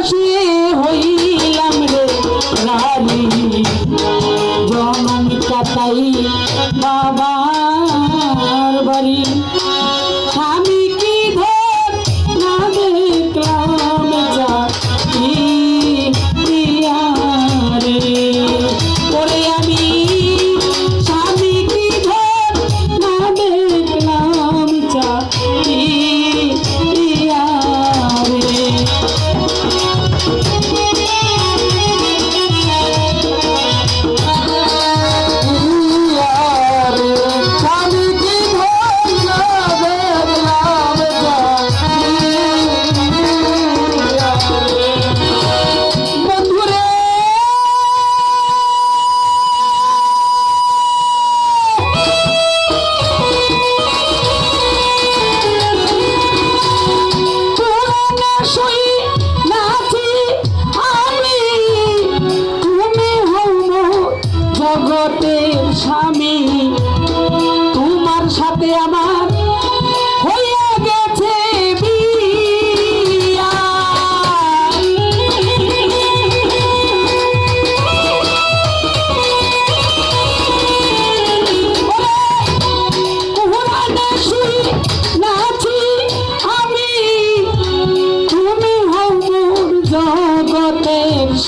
বসে হইলাম রে নারী। জনম কাতাই বাবা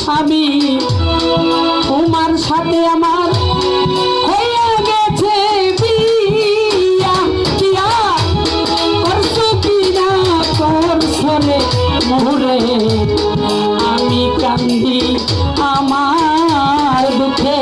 স্বামী তোমার সাথে আমার গেছে করছলে আমি কান্দি আমার দুঃখে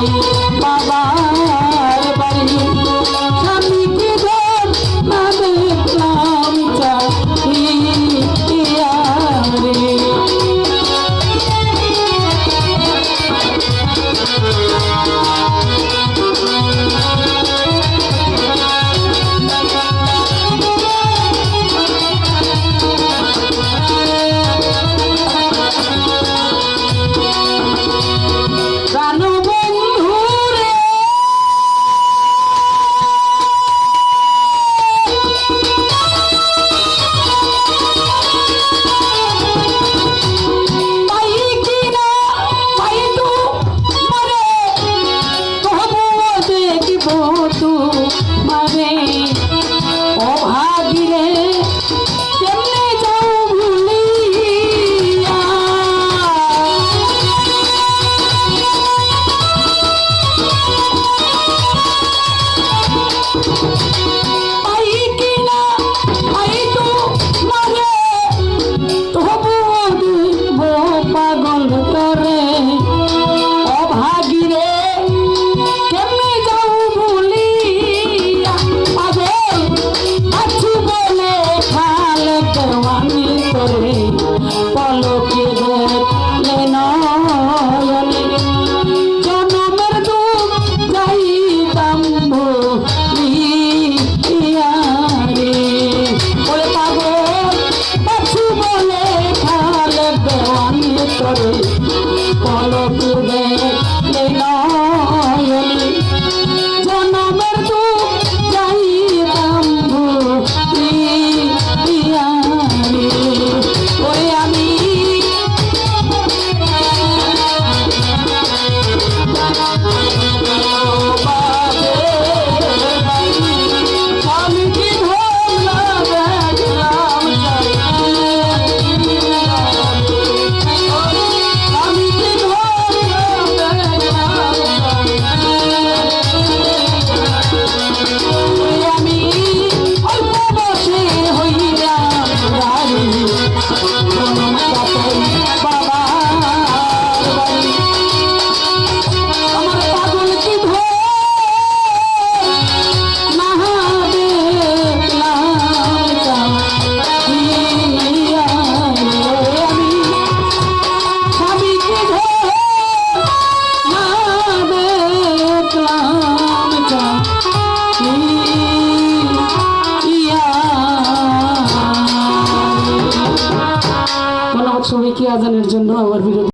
Oh, দেওয়ানি তোরে